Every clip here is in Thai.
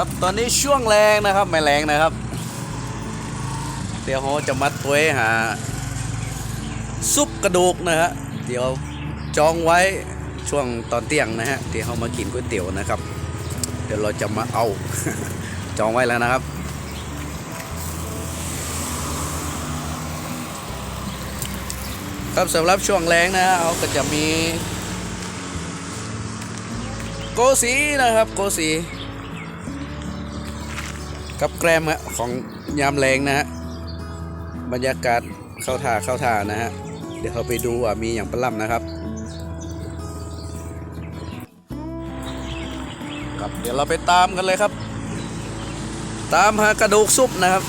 ครับตอนนี้ช่วงแรงนะครับไม่แรงนะครับ เดี๋ยวเราจะมัดตัวหา ซุปกระดูกนะฮะเดี๋ยวจองไว้ช่วงตอนเที่ยงนะฮะที่เขามากินก๋วยเตี๋ยวนะครับ เดี๋ยวเราจะมาเอา จองไว้แล้วนะครับ ครับสำหรับช่วงแรงนะฮะเขาก็จะมี โกสีนะครับ โกสี กับแกรมฮะของยามแรงนะฮะบรรยากาศเข้าท่าเข้าท่านะฮะเดี๋ยวเราไปดูว่ามีอย่างปลาล่ำนะครับครับเดี๋ยวเราไปตามกันเลยครับ ตามหากระดูกซุปนะครับ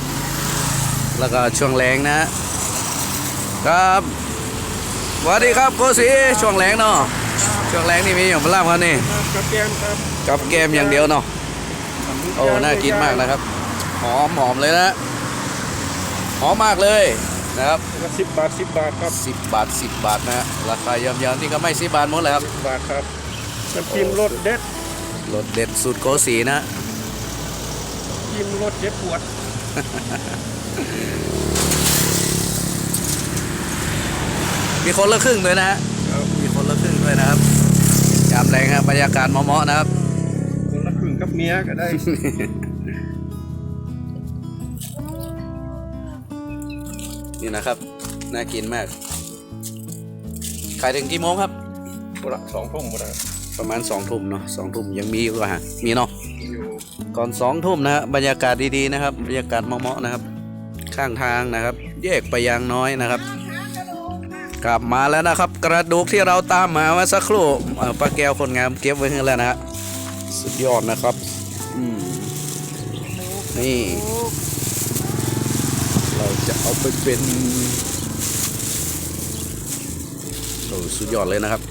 แล้วก็ช่วงแรงนะฮะครับสวัสดีครับโกสีช่วงแรงเนาะช่วงแรงนี่มีอย่างปลาล่ำครับนี่กระเทียมครับกับแกมอย่างเดียวเนาะโอ้น่ากินมากนะครับห อมหอมเลยนะหอมมากเลยนะครับสิบบาทสิบบาทครับ10บาท10บาทนะฮะราคายำๆนี่ก็ไม่10บาทหมดเลยครับสิบบาทครับน้ำจิ้มรสเด็ดรสเด็ดสูตรโกสีนะจิ้มรสเด็ดปวดมีคนละครึ่งด้วยนะฮะครับมีคนละครึ่งด้วยนะครับยามแรงครับบรรยากาศเหมาะๆนะครับ คนละครึ่งกับเมียก็ได้ นี่นะครับ น่ากินมาก ขายถึงกี่โมงครับคนละสองทุ่มก็ได้ประมาณ2ทุ่มเนาะสองทุ่มยังมีอยู่ก็ฮะมีเนาะอยู่ก่อนสองทุ่มนะฮะบรรยากาศดีๆนะครับ บรรยากาศเหมาะๆนะครับ ข้างทางนะครับ แยกไปยางน้อยนะครับ กลับมาแล้วนะครับ กระดูกที่เราตามมาเมื่อสักครู่เอ่อป้าแก้วคนงามเก็บไว้ให้แล้วนะฮะสุดยอดนะครับ อืมนี่เรา จะเอาไปเป็นโอ้สุดยอดเลยนะครับ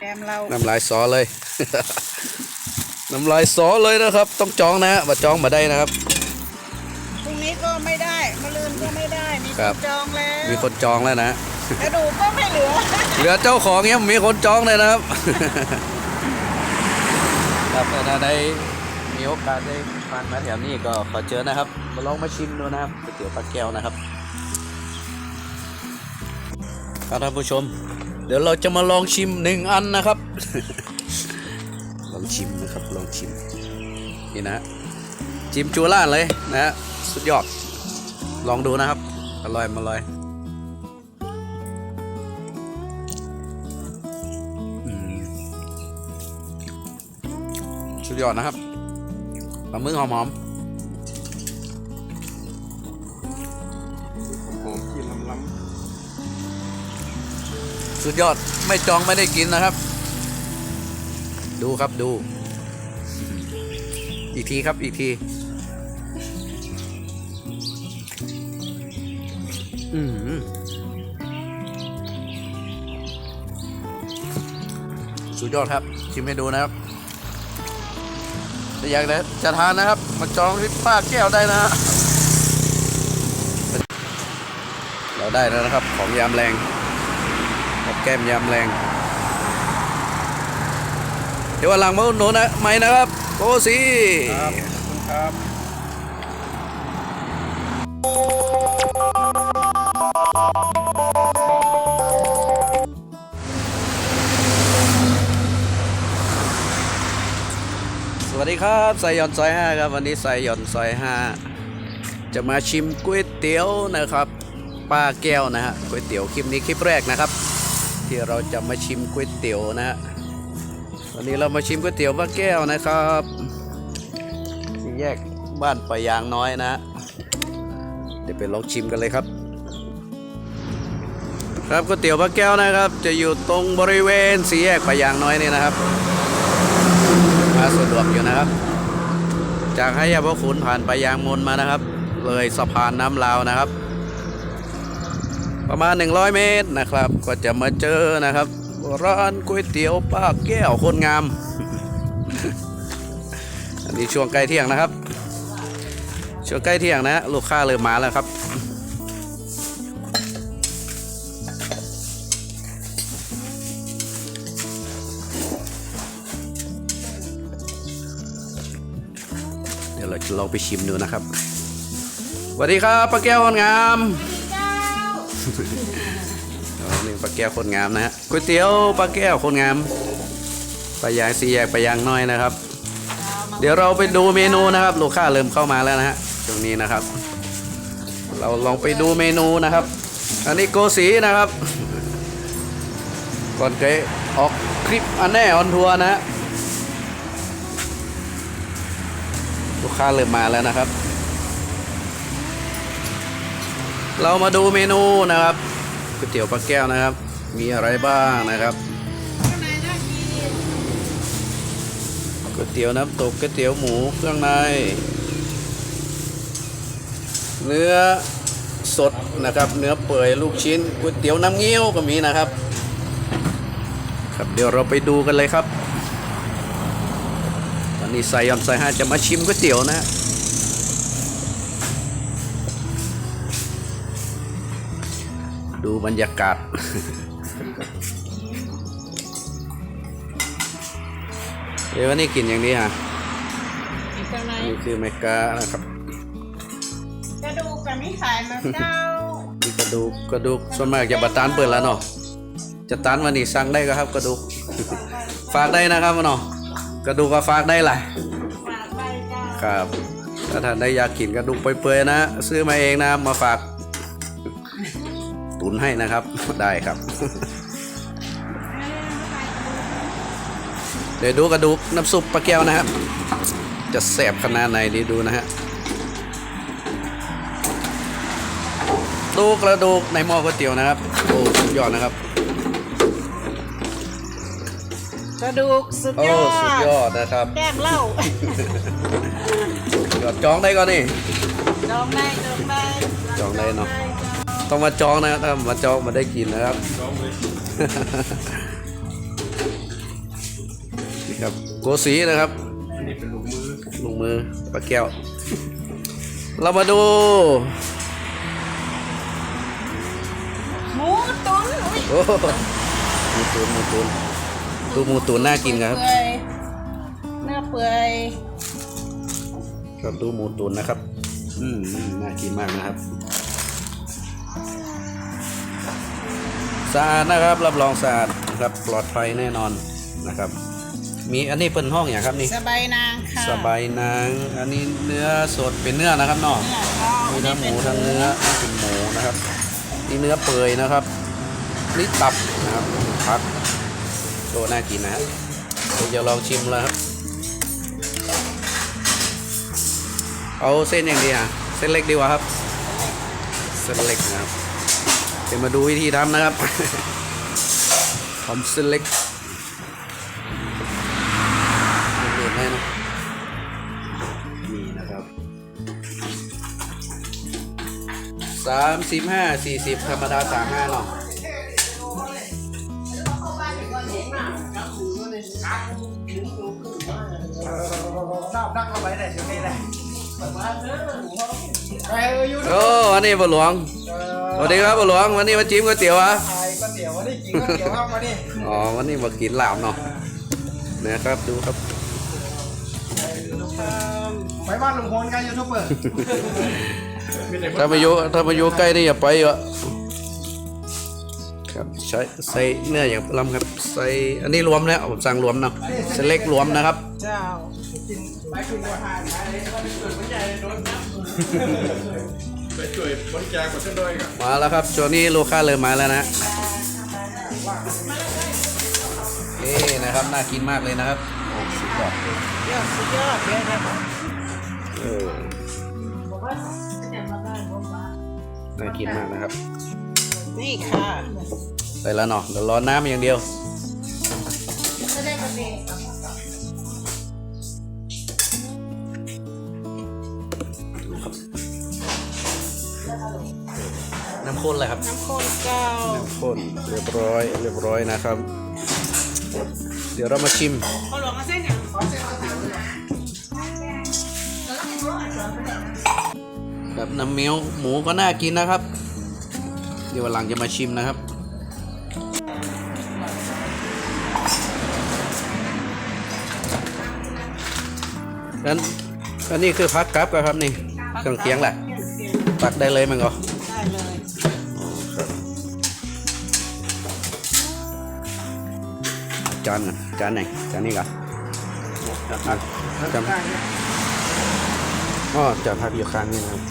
แกมเราน้ำลายซอเลย น้ำลายซอเลยนะครับ ต้องจองนะฮะบัจองมาได้นะครับพรุ่งนี้ก็ไม่ได้มะรืนก็ไม่ได้ มีคครับนจองแล้วมีคนจองแล้วนะ กระดูกก็ไม่เหลือ เหลือเจ้าของเนี้ยมีคนจองเลยนะครับ ครับถ้าได้ มีโอกาสได้ผ่านมาแถวนี้ก็ขอเชิญนะครับ มาลองมาชิมดูนะครับก๋วยเตี๋ยวปลาแก้วนะครับครับท่านผู้ชม เดี๋ยวเราจะมาลองชิมหนึ่งอันนะครับ ลองชิมนะครับลองชิมนี่นะชิมจูล่าเลยนะฮะสุดยอดลองดูนะครับ อร่อยมาเลยสุดยอดนะครับ ปลาหมึกหอมหอมกินลำลๆสุดยอดไม่จองไม่ได้กินนะครับ ดูครับดู อีกทีครับอีกทีอืมสุดยอดครับชิมให้ดูนะครับถ้า อยากจะจะทานนะครับ มาจองที่ป้าแก้วได้นะเราได้แล้วนะครับ ของยามแรงกับแก้มยามแรง เดี๋ยววันหลังมาอุดหนุนนะไหมนะครับโกสีครับขอบคุณครับ ดีครับไซยอนซอยห้าครับวันนี้ไซยอนซอยห้าจะมาชิมก๋วยเตี๋ยวนะครับป้าแก้วนะฮะก๋วยเตี๋ยวคลิปนี้คลิปแรกนะครับ ที่เราจะมาชิมก๋วยเตี๋ยวนะฮะวันนี้เรามาชิมก๋วยเตี๋ยวป้าแก้วนะครับที่แยกบ้านปะยางน้อยนะเดี๋ยวไปลองชิมกันเลยครับ ครับก๋วยเตี๋ยวป้าแก้วนะครับ จะอยู่ตรงบริเวณสี่แยกปะยางน้อยนี่นะครับ มาสะดวกอยู่นะครับ จากให้ยาพขุนผ่านไปยางมนมานะครับ เลยสะพานน้ำลาวนะครับ ประมาณ 100 เมตรนะครับ ก็จะมาเจอนะครับ ร้านก๋วยเตี๋ยวป้าแก้วคนงาม อันนี้ช่วงใกล้เที่ยงนะครับ ช่วงใกล้เที่ยงนะ ลูกค้าเริ่มมาแล้วครับ เราจะลองไปชิมดูนะครับสวัสดีครับป้าแก้วคนงามอ๋อนี่ป้าแก้วคนงามนะฮะก๋วยเตี๋ยวป้าแก้วคนงามปลายางสี่แยกปลายางน้อยนะครับ เดี๋ยวเราไปดูเมนูนะครับ ลูกค้าเริ่มเข้ามาแล้วนะฮะตรงนี้นะครับ เราลองไปดูเมนูนะครับ อันนี้โกสีนะครับ ก่อนเคยออกคลิปอันแน่ออนทัวร์นะฮะ ลูกค้าเริ่มมาแล้วนะครับ เรามาดูเมนูนะครับก๋วยเตี๋ยวปลาแก้วนะครับ มีอะไรบ้างนะครับก๋วยเตี๋ยวน้ำตกก๋วยเตี๋ยวหมูเครื่องใน เนื้อสดนะครับ เนื้อเปื่อยลูกชิ้นก๋วยเตี๋ยวน้ำเงี้ยวก็มีนะครับ ครับเดี๋ยวเราไปดูกันเลยครับ นนี้ไซยอนไซห้าจะมาชิมก๋วยเตี๋ยวนะฮะดูบรรยากาศ เดี๋ยววันนี้กินอย่างนี้ฮะอีกข้างในนี่คือเมกานะครับ กระดูกกับมิขายมาเจ้านี่กระดูกกระดูกส่วนมากจะบัตตานเปิดแล้วเนาะจะตานวันนี้สั่งได้ก็ครับกระดูก ฝากได้นะครับเนาะ กระดูกก็ฝากได้แหละฝากไปจ้าครับ ถ้าท่านได้อยากกินกระดูกเปื่อยๆนะ ซื้อมาเองนะมาฝาก ตุนให้นะครับ ได้ครับ เดี๋ยวดูกระดูกน้ำซุปปลาแก้วนะครับ จะแสบขนาดไหนดีดูนะฮะดูกระดูกในหม้อก๋วยเตี๋ยวนะครับ โอ้สุดยอดนะครับ กระดูกสุดโอ้ยอดสุดยอดนะครับแก้มเหล้า ยอดจองได้ก่อนนี่ จองได้จองได้จองได้เนาะต้องมาจองนะครับถ้ามาจองมาได้กินนะครับสองเลยนี่ครับโกสีนะครับอันนี้เป็นลูกมือลงมือปลาแก้ว เรามาดู หมูตุ๋นอุ้ยโอ้หมูตุนหมูตุน ดูหมูตุนน่ากินครับ เปื่อยเนื้อเปื่อยครับดูหมูตุนนะครับอืมน่ากินมากนะครับสะอาดนะครับรับรองสะอาดนะครับปลอดภัยแน่นอนนะครับ มีอันนี้เป็นห้องอย่างครับนี่สบายนางค่ะสบายนาง อันนี้เนื้อสดเป็นเนื้อนะครับเนาะเนื้อทองมีทั้งหมูทั้งเนื้อนี่เป็นหมูนะครับนี่เนื้อเปื่อยนะครับนี่ตับนะครับพัก โตน่ากินนะฮะเดี๋ยวจะลองชิมแล้วครับ เอาเส้นอย่างดีอะ เส้นเล็กดีกว่าครับ เส้นเล็กนะครับ เดี๋ยวมาดูวิธีทำนะครับผมเส้นเล็กเดือดให้นะนี่นะครับสามสิบห้าสี่สิบธรรมดาสามห้าเนาะ โอ้วันนี้บหลวงสวัสดีครับบหลวงวันนี้มาจิ้มก๋วยเตี๋ยวอะไอ้ก๋วยเตี๋ยววันนี้กินก๋วยเตี๋ยวครับวันนี้อ๋อวันนี้มากินลาบเนาะนะครับดูครับไปบ้านลุงพลกันยูทูบเบอร์ถ้ามาอยู่ถ้ามาอยู่ใกล้นี่อย่าไปอะ ครับใช้ใส่เนื้ออย่างลำครับใส่อันนี้รวมแล้วผมสั่งรวมเนาะเส้นเล็กรวมนะครับเจ้ากินไปกินอาหารไปก็เป็นส่วนใหญ่โดนจับไปช่วยบริจาคกับเส้นด้วยกันมาแล้วครับช่วงนี้ลูกค้าเริ่มมาแล้วนะนี่นะครับน่ากินมากเลยนะครับโอ้สุดยอดยอดสุดยอดเลยนะครับเออบอกว่าจะมาบ้านผมว่าน่ากินมากนะครับนี่ค่ะใส่แล้วเนาะเดี๋ยวรอน้ำอย่างเดียวจะได้กระเบนน้ำข้นเลยครับ น้ำข้นเก้าน้ำข้นเรียบร้อยเรียบร้อยนะครับ เดี๋ยวเรามาชิมเขาหลวงมาเส้นอย่างแบบน้ำเมียวหมูก็น่ากินนะครับ เดี๋ยววันหลังจะมาชิมนะครับ นั้นอันนี้คือพักกลับกันครับนี่เครื่องเคียงแหละตักได้เลยมันก็ได้เลยจานน่ะจานไหนจานนี้ก่อนอะจานอ๋อจานพักอยู่ข้างนี่นะครับ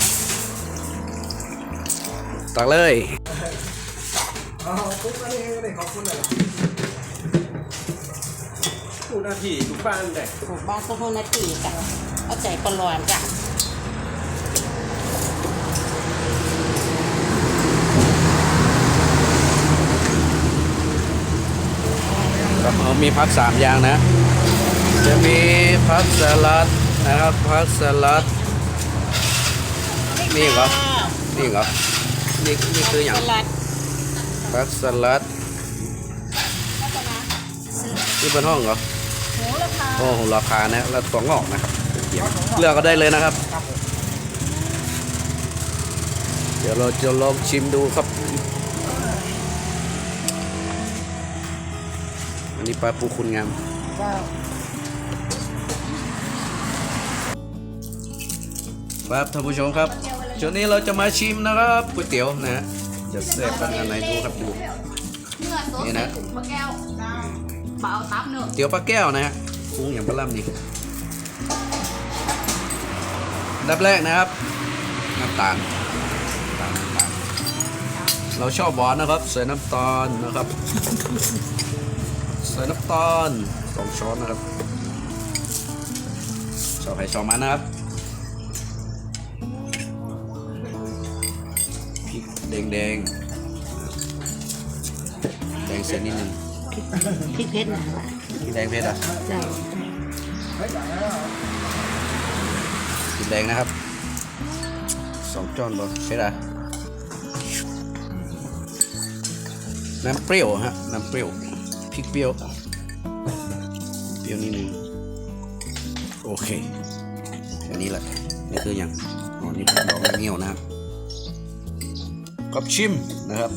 ตักเลยอ๋อปุ๊บอันนี้ก็ได้ขอบคุณเลย ดูหน้าที่ทุกบ้านเลยถูกบ้านก็พวกนาทีกันเอาใจปลอนจ้ะครับเอามีพักสามอย่างนะ จะมีพักสลัดนะครับพักสลัด นี่เหรอนี่เหรอนี่นี่คืออย่างสลัดพักสลัดนี่เป็นห้องเหรอหมูละค่ะ โอ้โหราคานะแล้วตัวงอกนะครับเกี่ยวเลือกก็ได้เลยนะครับ เดี๋ยวเราจะลองชิมดูครับ อันนี้ปลาปูคุณงามเจ้าครับท่านผู้ชมครับช่วงนี้เราจะมาชิมนะครับก๋วยเตี๋ยวนะฮะจะแซ่บขนาดไหนดูครับดูเนื้อสดนี่ใส่นะถุงมะแก้ว เปล่าตับเนื้อเตี๋ยวปลาแก้วนะฮะปรุงอย่างปลาล่ำนี่ดับแรกนะครับน้ำตาลเราชอบหวานนะครับใส่น้ำตาลนะครับใส่น้ำตาลสองช้อนนะครับชอบให้ชอบมันนะครับพริกแดงแดงแดงเส้นนิดนึง พริกเพชรนะว่ะพริกแดงเผ็ดอะเจ้าพริกแดงนะครับสองช้อนบอเผ็ดอะน้ำเปรี้ยวฮะน้ำเปรี้ยวพริกเปรี้ยวเปรี้ยวนิดนึงโอเคอันนี้แหละนี่คืออย่างอ๋อนี่เป็นดอกมะเงี้ยวนะครับกับชิมนะครับ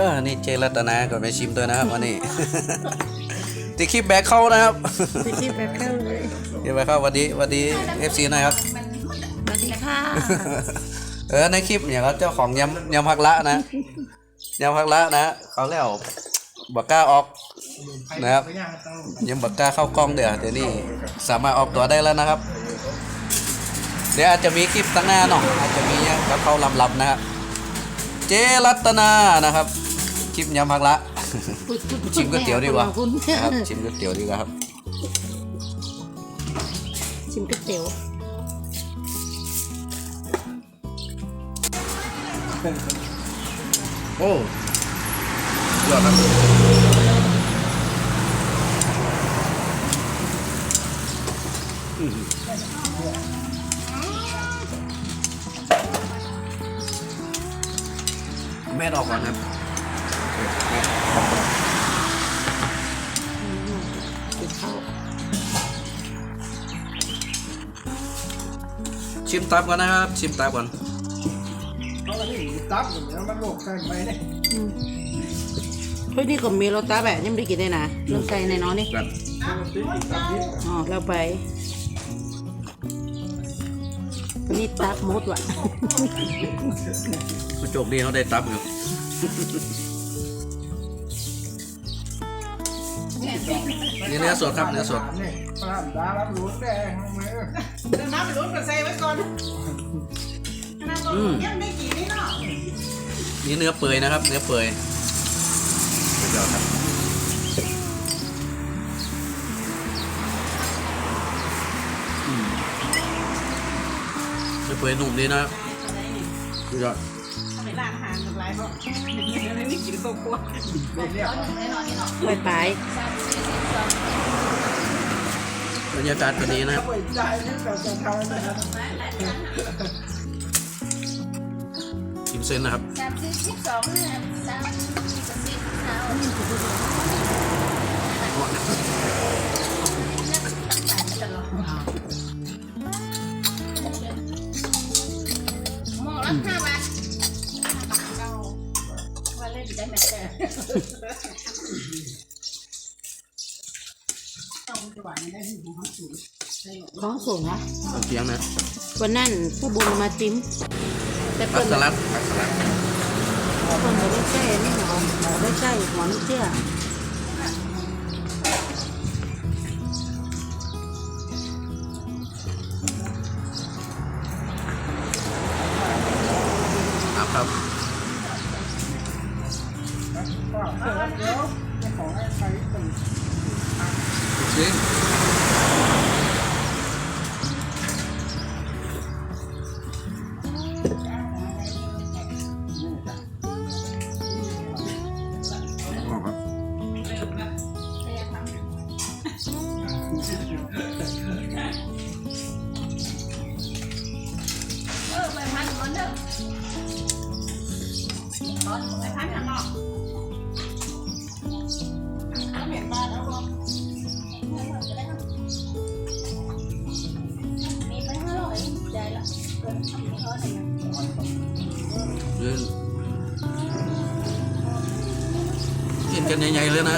เออนี่เจรัตนาก่อนไปชิมตัวนะครับวันนี้ ติดคลิปแบกเข้านะครับพริกแบบเข้าเลยเดี๋ยวไปเข้าวันนี้วันนี้เอฟซีหน่อยครับสวัสดีค่ะ เออในคลิปเนี่ยครับเจ้าของยำยำผักละนะยำผักละนะเขาแล้วบักกล้าออกนะครับยังบักกล้าเข้ากล้องเดี๋ยวเดี๋ยวนี้สามารถออกตัวได้แล้วนะครับ เดี๋ยวอาจจะมีคลิปตั้งหน้าเนาะอาจจะมีกับเขาลำๆนะครับเจรัตนานะครับ คลิปยำผักละชิมก๋วยเตี๋ยวดีกว่าขอบคุณนะครับชิมก๋วยเตี๋ยวดีกว่าครับ ชิมก๋วยเตี๋ยวโอ้ยอดครับอื้อหือแม่ดอกก่อนครับ ชิมตับก่อนนะครับ ชิมตับก่อนเขาอันนี้ตับอย่างนี้มันโลกใส่ไปเนี่ยเฮ้ยนี่ก็มีรสตาแบบยังไม่ได้กินได้นะลงใส่ในน้องนี่กันอ๋อเราไปวันนี้ตักมดว่ะ ผู้โชคดีเขาได้ตับอยู่ นี่เนื้อสดครับเนื้อสดนี่ปลาดารับรู้แดงทำไมเออเดี๋ยวน้ำไปลุ้นกันใส่ไว้ก่อนน้ำก็อืมยังไม่กี่นี่เนาะนี่เนื้อเปื่อยนะครับ เนื้อเปื่อยสุดยอดครับอืมเนื้อเปื่อยนุ่มดีนะครับสุดยอดไปร้านอาหารกับไรเพราะไม่ได้กินข้าวคั่วไปไปบรรยากาศวันนี้นะครับไปใจนี่เราจะทำอะไรนะชิมเส้นนะครับ ว่าเล่นได้ไหมแต่ของสูงนะเอาเสียงนะวันนั้นผู้บุญมาติ้ม แต่ผัเพิ่กนสลัดผักสลัดเพิ่นไม่ได้ใช่นี่หรอไม่ใช่หัวน้ำเชื่อ น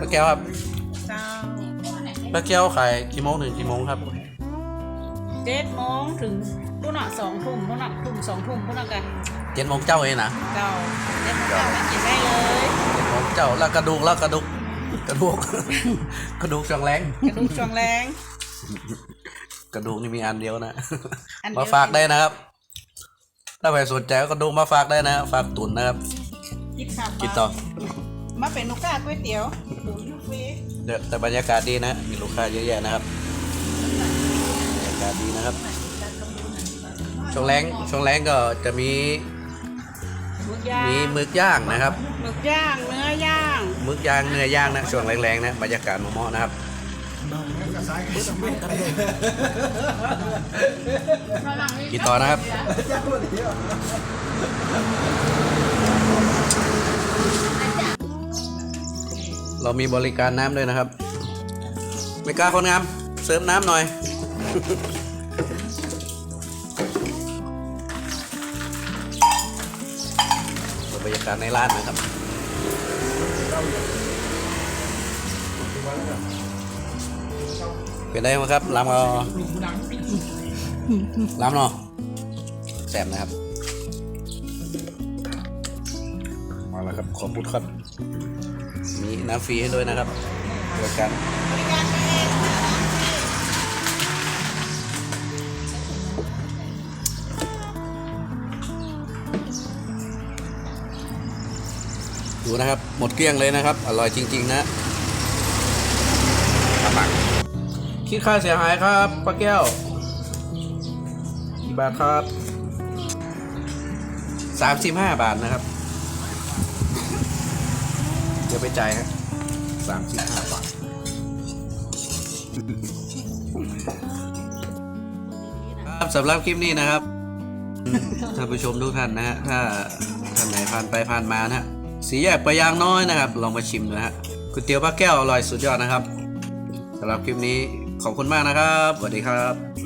ป้าแก้วครับป้าแก้วขายกี่โมงถึงกี่โมงครับเจ็ดโมงถึงพุ่นอะสองทุ่มพุ่นอะทุ่มสองทุ่มพุ่นอะกันเจ็ดโมงเจ้าเองนะเก่าเจ็ดโมงเก้าไม่กินได้เลยเจ็ดโมงเจ้าแล้วกระดูกแล้วกระดูกกระดูกกระดูกจังแรงกระดูกช่วงแรงกระดูกนี่มีอันเดียวนะอันเดียวมาฝากได้นะครับ ถ้าใครสนใจก็กระดูกมาฝากได้นะ ฝากตุนนะครับคิดค่ะกินต่อ มาเป็นลูกค้าก๋วยเตี๋ยวตุ๋นลูกฟรีเดี๋ยวแต่บรรยากาศดีนะ มีลูกค้าเยอะแยะนะครับบรรยากาศดีนะครับ ช่วงแรงช่วงแรงก็จะมีหมึกย่างมีหมึกย่างนะครับหมึกย่างเนื้อย่างหมึกย่างเนื้อย่างนะช่วงแรงๆนะบรรยากาศเหมาะๆนะครับกินต่อนะครับ เรามีบริการน้ำด้วยนะครับไม่กล้าคนงามเสริมน้ำหน่อย บรรยากาศในร้านนะครับเป็นได้ไหมครับลำเอาลำเนาะแซ่บนะครับ มาแล้วครับ ขอบคุณครับ มีน้ำฟรีให้ด้วยนะครับบริการบริการตัวเองค่ะดูนะครับ หมดเกลี้ยงเลยนะครับ อร่อยจริง ๆ นะคิดค่าเสียหายครับป้าแก้วกี่บาทครับสามสิบห้าบาทนะครับ ดี๋ยวไปจ่ายครับสามสิบห้าบาทครับสำหรับคลิปนี้นะครับท่านผู้ชมทุกท่านนะฮะถ้าท่านไหนผ่านไปผ่านมานะฮะสีแยกไปยางน้อยนะครับ ลองมาชิมดูนะฮะก๋วยเตี๋ยวป้าแก้วอร่อยสุดยอดนะครับสำหรับคลิปนี้ขอบคุณมากนะครับสวัสดีครับ